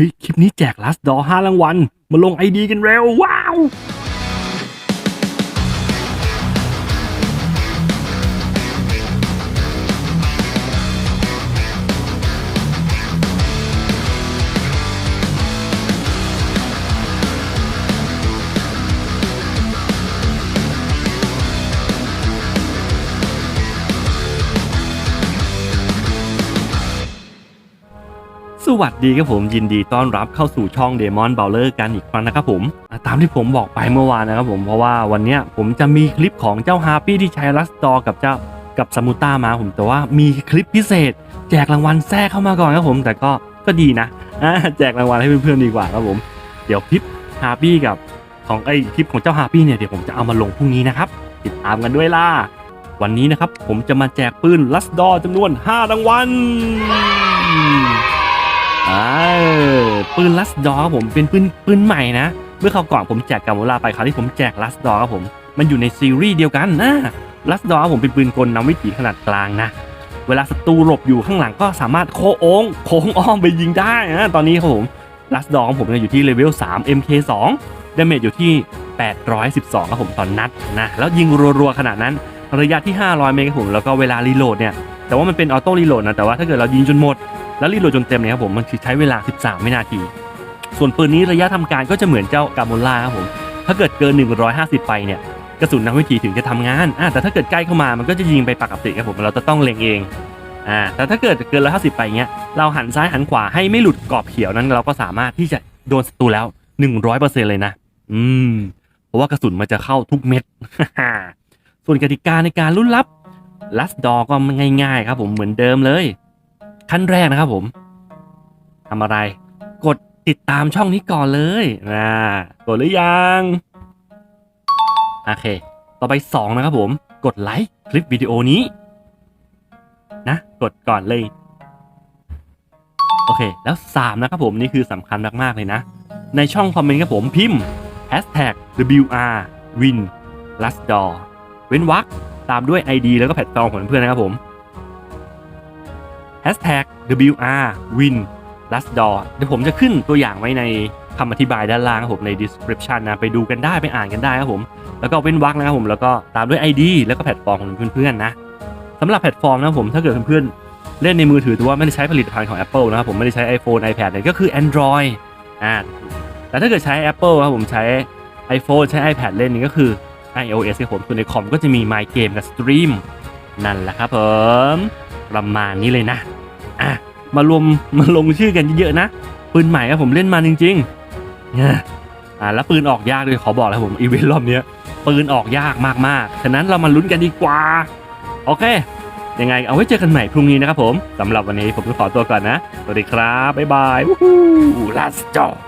ฮ้ย คลิปนี้แจกลัสดอห้ารางวัล มาลงไอดีกันเร็ว ว้าว สวัสดีครับผมยินดีต้อนรับเข้าสู่ช่อง Demon b o w l e r กันอีกครั้งนะครับผมตามที่ผมบอกไปเมื่อวานนะครับผมเพราะว่าวันนี้ผมจะมีคลิปของเจ้าฮาร์ปี้ที่ใช้ลัสดอกับเจ้ากับสมูต้ามาผมแต่ว่ามีคลิปพิเศษ แจกรางวัลแทรกเข้ามาก่อนครับผม แต่ก็ก็ดีนะอะแจกรางวัลให้เพื่อนๆดีกว่าครับผม เดี๋ยวคลิปฮาร์ปี้กับของไอคลิปของเจ้าฮาร์ปี้เนี่ยเดี๋ยวผมจะเอามาลงพรุ่งนี้นะครับติดตามกันด้วยล่ะวันนี้นะครับผมจะมาแจกปืนลัสดอจำนวน 5 รางวัล อ่าปืนลัสดอครับผมเป็นปืนปืนใหม่นะ เมื่อคราวก่อนผมแจกกาโมลาไปคราวที่ผมแจกลัสดอครับผม มันอยู่ในซีรีส์เดียวกันนะลัสดอผมเป็นปืนกลนำวิถีขนาดกลางนะ เวลาศัตรูหลบอยู่ข้างหลังก็สามารถโค้งโค้งอ้อมไปยิงได้นะตอนนี้ครับผมลัสดอของผมอยู่ที่เลเวล3 MK2 ดาเมจอยู่ที่ 812ครับผมตอนนัดนะแล้วยิงรัวๆขนาดนั้นระยะที่ 500 เมตรครับผมแล้วก็เวลารีโหลดเนี่ยแต่ว่ามันเป็นออโต้รีโหลดนะแต่ว่าถ้าเกิดเรายิงจนหมด แล้วรีโหลดจนเต็มเนี่ยครับผมมันใช้เวลา 13 วินาที ส่วนปืนนี้ระยะทำการก็จะเหมือนเจ้ากาโมล่าครับผมถ้าเกิดเกิน 150 ไปเนี่ยกระสุนนักวิถีถึงจะทำงานอ่าแต่ถ้าเกิดใกล้เข้ามามันก็จะยิงไปปกติครับผมเราจะต้องเล็งเองอ่าแต่ถ้าเกิดเกิน150ไปเงี้ยเราหันซ้ายหันขวาให้ไม่หลุดกรอบเขียวนั้น เราก็สามารถที่จะโดนศัตรูแล้ว100%เลยนะอืมเพราะว่ากระสุนมันจะเข้าทุกเม็ดส่วนกติกาในการลุ้นลับลัสดอก็ง่ายๆครับผมเหมือนเดิมเลย ขั้นแรกนะครับผมทำอะไร กดติดตามช่องนี้ก่อนเลยนะกดหรือยังโอเค ต่อไป 2 นะครับผม กดไลค์คลิปวิดีโอนี้ นะ กดก่อนเลย โอเค แล้ว 3 นะครับผมนี่คือสำคัญมาก ๆ เลยนะ ในช่องคอมเมนต์ครับผมพิมพ์ hashtag WR win last door เว้นวรรคตามด้วย ID แล้วก็แพลตฟอร์มของเพื่อนๆนะครับผม hashtag WR win last door เดี๋ยวผมจะขึ้นตัวอย่างไว้ในคำอธิบายด้านล่างครับผมใน description นะไปดูกันได้ไปอ่านกันได้ครับผม แล้วก็เว้นวรรคนะครับผมแล้วก็ตามด้วย ID แล้วก็แพลตฟอร์มของเพื่อนๆนะสำหรับแพลตฟอร์มนะครับผมถ้าเกิดเพื่อนๆเล่นในมือถือถือว่าไม่ได้ใช้ผลิตภัณฑ์ของ Apple นะครับผมไม่ได้ใช้ iPhone iPad เลยก็คือ Android อ่าแต่ถ้าเกิดใช้ Apple ครับผมใช้ iPhone ใช้ iPad เล่นนี่ก็คือ iOS ครับผมส่วนในคอมก็จะมี My Game กับ Stream นั่นแหละครับผม ประมาณนี้เลยนะอะมารวมมาลงชื่อกันเยอะๆนะ ปืนใหม่ครับผมเล่นมาจริงๆนี่ยอ่าแล้วปืนออกยากเลยขอบอกเลยผมอีเวนต์รอบนี้ปืนออกยากมากๆฉะนั้นเรามาลุ้นกันดีกว่า โอเค ยังไงเอาไว้เจอกันใหม่พรุ่งนี้นะครับผมสำหรับวันนี้ผมต้องขอตัวก่อนนะ สวัสดีครับ บ๊ายบายวู้ฮู้ let's go